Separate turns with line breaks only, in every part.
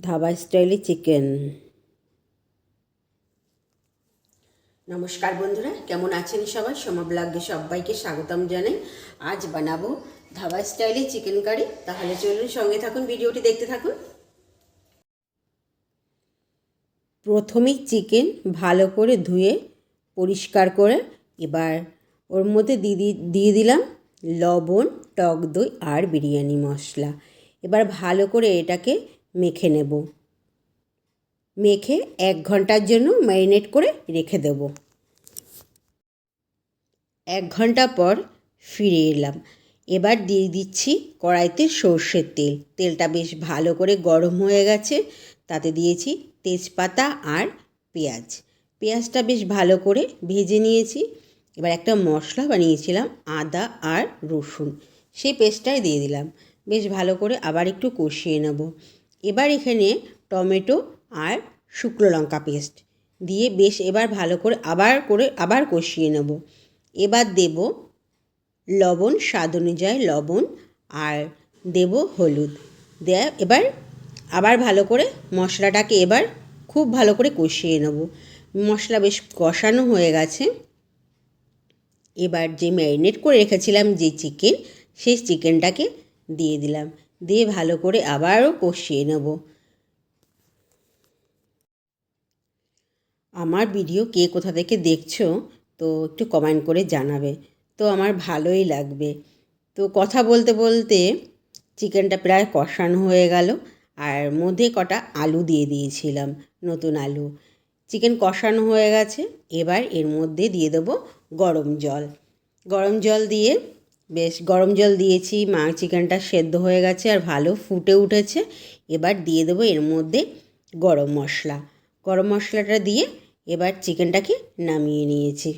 ধাবা স্টাইলে চিকেন। নমস্কার বন্ধুরা কেমন আছেন সবাই? সমব্লাগ্যে সবাইকে স্বাগতম জানাই। আজ বানাবো ধাবা স্টাইলে চিকেন কারি। তাহলে চলুন সঙ্গে থাকুন ভিডিওটি দেখতে থাকুন। প্রথমেই চিকেন ভালো করে ধুয়ে পরিষ্কার করে এবার ওর মধ্যে দিয়ে দি- দিয়ে দিলাম লবণ টক দই আর বিরিয়ানি মশলা। এবার ভালো করে এটাকে মেখে নেব। মেখে এক ঘণ্টার জন্য ম্যারিনেট করে রেখে দেব। এক ঘণ্টা পর ফিরে এলাম। এবার দিয়ে দিচ্ছি কড়াইতে সর্ষের তেল। তেলটা বেশ ভালো করে গরম হয়ে গেছে। তাতে দিয়েছি তেজপাতা আর পেঁয়াজ। পেঁয়াজটা বেশ ভালো করে ভেজে নিয়েছি। এবার একটা মশলা বানিয়েছিলাম, আদা আর রসুন। সেই পেস্টটাই দিয়ে দিলাম। বেশ ভালো করে আবার একটু কষিয়ে নেব। এবার এখানে টমেটো আর শুকনো লঙ্কা পেস্ট দিয়ে বেশ এবার ভালো করে আবার করে, আবার কষিয়ে নেব। এবার দেব লবণ, স্বাদ অনুযায়ী লবণ আর দেব হলুদ। দেয়া, এবার আবার ভালো করে মশলাটাকে এবার খুব ভালো করে কষিয়ে নেব। মশলা বেশ কষানো হয়ে গেছে। এবার যে ম্যারিনেট করে রেখেছিলাম যে চিকেন, সেই চিকেনটাকে দিয়ে দিলাম। দিয়ে ভালো করে আবারও কষিয়ে নেব। আমার ভিডিও কে কোথা থেকে দেখছ, তো একটু কমেন্ট করে জানাবে। তো আমার ভালোই লাগবে। তো কথা বলতে বলতে চিকেনটা প্রায় কষানো হয়ে গেল, আর মধ্যে কটা আলু দিয়ে দিয়েছিলাম, নতুন আলু। চিকেন কষানো হয়ে গেছে, এবার এর মধ্যে দিয়ে দেবো গরম জল। গরম জল দিয়ে বেশ গরম জল দিয়েছি, মা চিকেনটা সেদ্ধ হয়ে গেছে আর ভালো ফুটে উঠেছে। এবার দিয়ে দেবো এর মধ্যে গরম মশলা। গরম মশলাটা দিয়ে এবার চিকেনটাকে নামিয়ে নিয়েছি।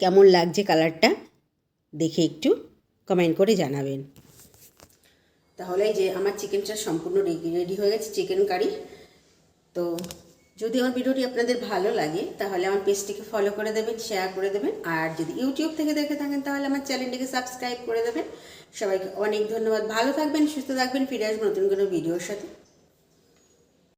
কেমন লাগছে কালারটা দেখে একটু কমেন্ট করে জানাবেন। তাহলে যে আমার চিকেনটা সম্পূর্ণ রেডি হয়ে গেছে, চিকেন কারি। তো যদি আমার ভিডিওটি আপনাদের ভালো লাগে, তাহলে আমার পেজটিকে ফলো করে দেবেন শেয়ার করে দেবেন, আর যদি ইউটিউব থেকে দেখে থাকেন, তাহলে আমার চ্যানেলটিকে সাবস্ক্রাইব করে দেবেন। সবাইকে অনেক ধন্যবাদ। ভালো থাকবেন, সুস্থ থাকবেন, ফিরে আসব নতুন কোনো ভিডিওর সাথে।